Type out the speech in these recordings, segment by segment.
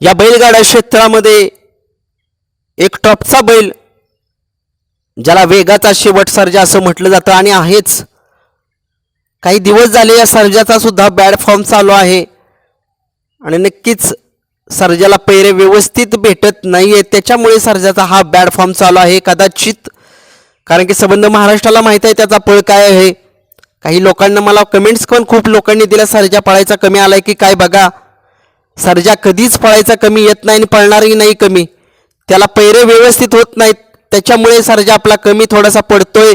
या बैलगाडा क्षेत्रामध्ये एक टॉपचा बैल ज्याला वेगाचा शेवट सर्जा असं म्हटलं जातं आणि आहेच. काही दिवस झाले या सर्जाचा सुद्धा बॅड फॉर्म चालू आहे. आणि नक्कीच सर्जाला पैरे व्यवस्थित भेटत नाही आहेत त्याच्यामुळे सर्जाचा हा बॅड फॉर्म चालू आहे. कदाचित कारण की संबंध महाराष्ट्राला माहीत आहे त्याचा पळ काय आहे? काही लोकांना मला कमेंट्स पण खूप लोकांनी दिल्या. सर्जा पळायचा कमी आला आहे की काय बघा? सर्जा कधीच पळायचा कमी येत नाही आणि पळणारही नाही कमी. त्याला पैरे व्यवस्थित होत नाहीत. त्याच्यामुळे सर्जा आपला कमी थोडासा पडतोय.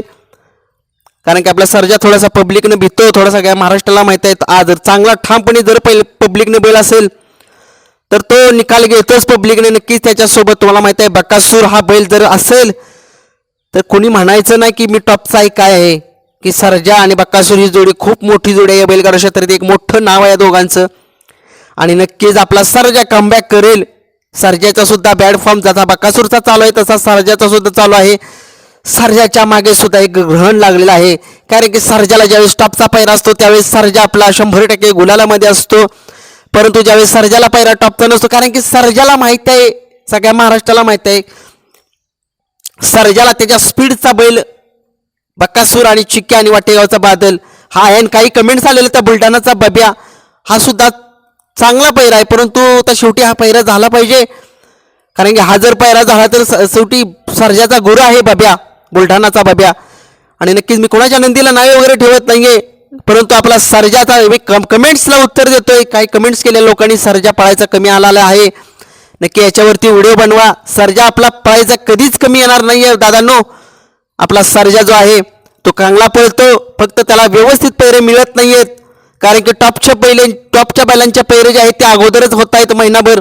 कारण की आपला सर्जा थोडासा पब्लिकनं भितो थोडासा काय महाराष्ट्राला माहीत आहेत आज जर चांगला ठामपणे जर पहिले पब्लिकने बैल असेल तर तो निकाल घेतोच पब्लिकने नक्कीच त्याच्यासोबत तुम्हाला माहीत आहे बकासूर हा बैल जर असेल तर कोणी म्हणायचं नाही की मी टॉपचा आहे काय आहे. की सर्जा आणि बक्कासूर ही जोडी खूप मोठी जोडी आहे या बैलगाडा क्षेत्रात एक मोठं नाव आहे या दोघांचं. आणि नक्कीच आपला सर्जा कमबॅक करेल. सर्जाचा सुद्धा बॅड फॉर्म जसा बकासूरचा चालू आहे तसा सर्जाचा सुद्धा चालू आहे. सर्जाच्या मागे सुद्धा एक ग्रहण लागलेलं आहे. कारण की सर्जाला ज्यावेळेस टॉपचा पैरा असतो त्यावेळेस सर्जा आपला शंभर टक्के गुलालामध्ये असतो. परंतु ज्यावेळेस सर्जाला पैरा टॉपचा नसतो कारण की सर्जाला माहीत आहे सगळ्या महाराष्ट्राला माहीत आहे. सर्जाला त्याच्या स्पीडचा बैल बक्कासूर आणि चिक्के आणि वाटेगावचा बादल हा आहे काही कमेंट्स आलेले त्या बुलढाणाचा बब्या हा सुद्धा चांगला पैरा आहे परंतु आता शेवटी हा पैरा झाला पाहिजे. कारण की हा जर पैरा झाला तर स- शेवटी सर्जाचा गुरु आहे बाब्या बुलढाणाचा बाब्या. आणि नक्कीच मी कोणाच्या नंदीला नावे वगैरे ठेवत नाहीये परंतु आपला सर्जाचा मी कम कमेंट्सला उत्तर देतोय. काही कमेंट्स केलेल्या लोकांनी सर्जा पळायचा कमी आलेला आहे. नक्की याच्यावरती व्हिडिओ बनवा. सर्जा आपला पळायचा कधीच कमी येणार नाही आहे दादांनो. आपला सर्जा जो आहे तो चांगला पळतो. फक्त त्याला व्यवस्थित पैरे मिळत नाही आहेत कारण की टॉपच्या पहिले टॉपच्या बैलांच्या पैरे जे आहेत ते अगोदरच होत आहेत महिनाभर.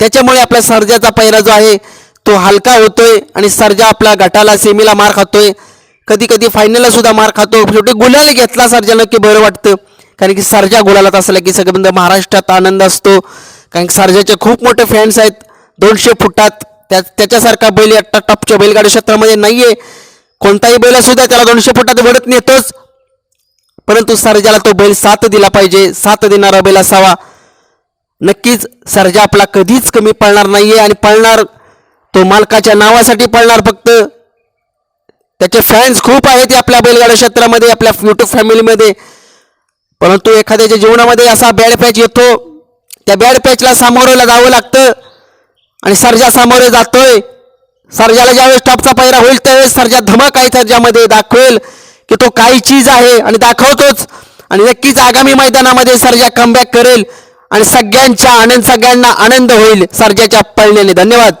त्याच्यामुळे आपला सर्जाचा पैरा जो आहे तो हलका होतोय आणि सर्जा आपला गटाला सेमीला मार खातोय. कधी कधी फायनलला सुद्धा मार खातो. शेवटी गुलाल घेतला सर्जानं की बरं वाटतं. कारण की सर्जा गुलालात असला की सगळं महाराष्ट्रात आनंद असतो. कारण की सर्जाचे खूप मोठे फॅन्स आहेत. दोनशे फुटात. त्या त्याच्यासारखा बैल आत्ता टॉपच्या बैलगाडी क्षेत्रामध्ये नाही आहे कोणताही बैल सुद्धा त्याला दोनशे फुटात वडत नेतोच. परंतु सर्जाला तो बैल साथ दिला पाहिजे साथ देणारा बैल असावा. नक्कीच सर्जा आपला कधीच कमी पळणार नाहीये आणि पळणार तो मालकाच्या नावासाठी पळणार फक्त. त्याचे फॅन्स खूप आहेत आपल्या बैलगाड्या क्षेत्रामध्ये आपल्या युट्यूब फॅमिलीमध्ये परंतु एखाद्याच्या जीवनामध्ये असा बॅड पॅच येतो त्या बॅड पॅचला सामोरेला जावं लागतं. आणि सर्जा सामोरे जातोय. सर्जाला ज्यावेळेस टॉपचा पायरा होईल त्यावेळेस सर्जा धमक आहे सर्जामध्ये दाखवेल. की तो काही चीज आहे आणि दाखवतोच. आणि नक्कीच आगामी मैदानामध्ये सर्जा कमबॅक करेल आणि सगळ्यांच्या आनंद सगळ्यांना आनंद होईल सर्जाच्या पळण्याने. धन्यवाद.